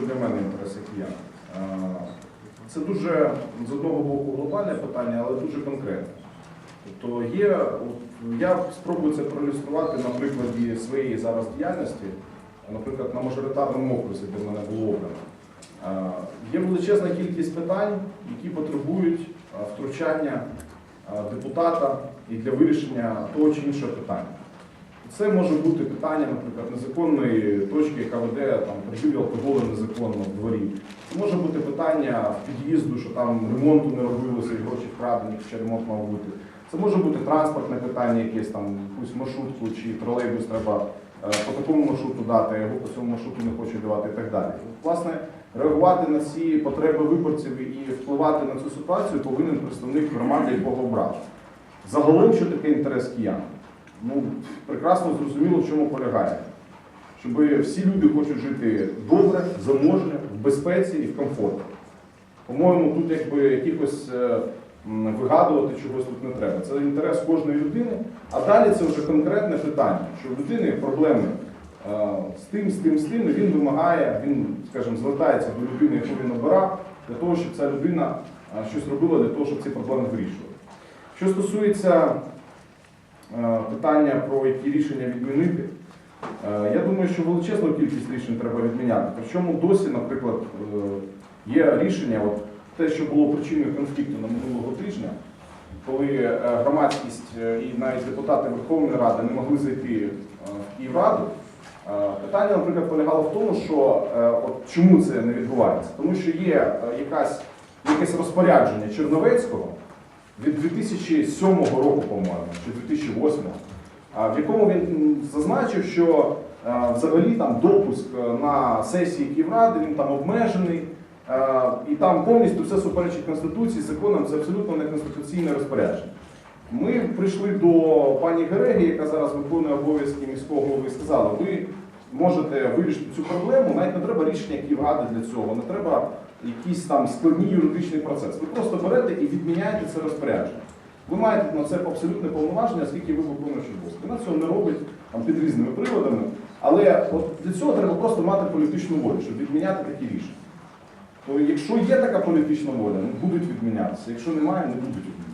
що для мене інтереси киян. Це дуже з одного боку глобальне питання, але дуже конкретне. Тобто є, я спробую це проілюструвати на прикладі своєї зараз діяльності, наприклад, на мажоритарному окрузі, де в мене було обрано. Є величезна кількість питань, які потребують втручання депутата і для вирішення того чи іншого питання. Це може бути питання, наприклад, незаконної точки, яка веде там торгівлю алкоголем незаконно в дворі. Це може бути питання в під'їзду, що там ремонту не робилося і гроші вкрадені, хоча ремонт мав бути. Це може бути транспортне питання, якесь там якусь маршрутку чи тролейбус треба е, по такому маршруту дати, а його по цьому маршруту не хочуть давати і так далі. Власне, реагувати на ці потреби виборців і впливати на цю ситуацію повинен представник громади, якого обрав. Загалом, що таке інтерес киян? Ну, прекрасно зрозуміло, в чому полягає. Щоб всі люди хочуть жити добре, заможно, в безпеці і в комфорті. По-моєму, тут якби якихось е, вигадувати чогось тут не треба. Це інтерес кожної людини. А далі це вже конкретне питання, що в людини проблеми е, з тим, з тим, з тим, і він вимагає, він, скажімо, звертається до людини, яку він обирав, для того, щоб ця людина е, щось робила для того, щоб ці проблеми вирішувати. Що стосується питання про які рішення відмінити, е, я думаю, що величезну кількість рішень треба відміняти. Причому досі, наприклад, е, є рішення, от те, що було причиною конфлікту на минулого тижня, коли е, громадськість е, і навіть депутати Верховної Ради не могли зайти е, в Київраду. Е, Питання, наприклад, полягало в тому, що е, от чому це не відбувається? Тому що є е, якась, якесь розпорядження Черновецького від 2007 року, по-моєму, чи 2008, в якому він зазначив, що е, взагалі там допуск е, на сесії Київради він там обмежений, е, і там повністю все суперечить Конституції, законам, це абсолютно неконституційне розпорядження. Ми прийшли до пані Гереги, яка зараз виконує обов'язки міського голови, і сказали, ви можете вирішити цю проблему, навіть не треба рішення Київради для цього, не треба якийсь там складний юридичний процес. Ви просто берете і відміняєте це розпорядження. Ви маєте на це абсолютне повноваження, оскільки ви виконуєте обов'язки. Вона цього не робить там, під різними приводами. Але от для цього треба просто мати політичну волю, щоб відміняти такі рішення. То якщо є така політична воля, ну, будуть відмінятися. Якщо немає, не будуть відмінятися.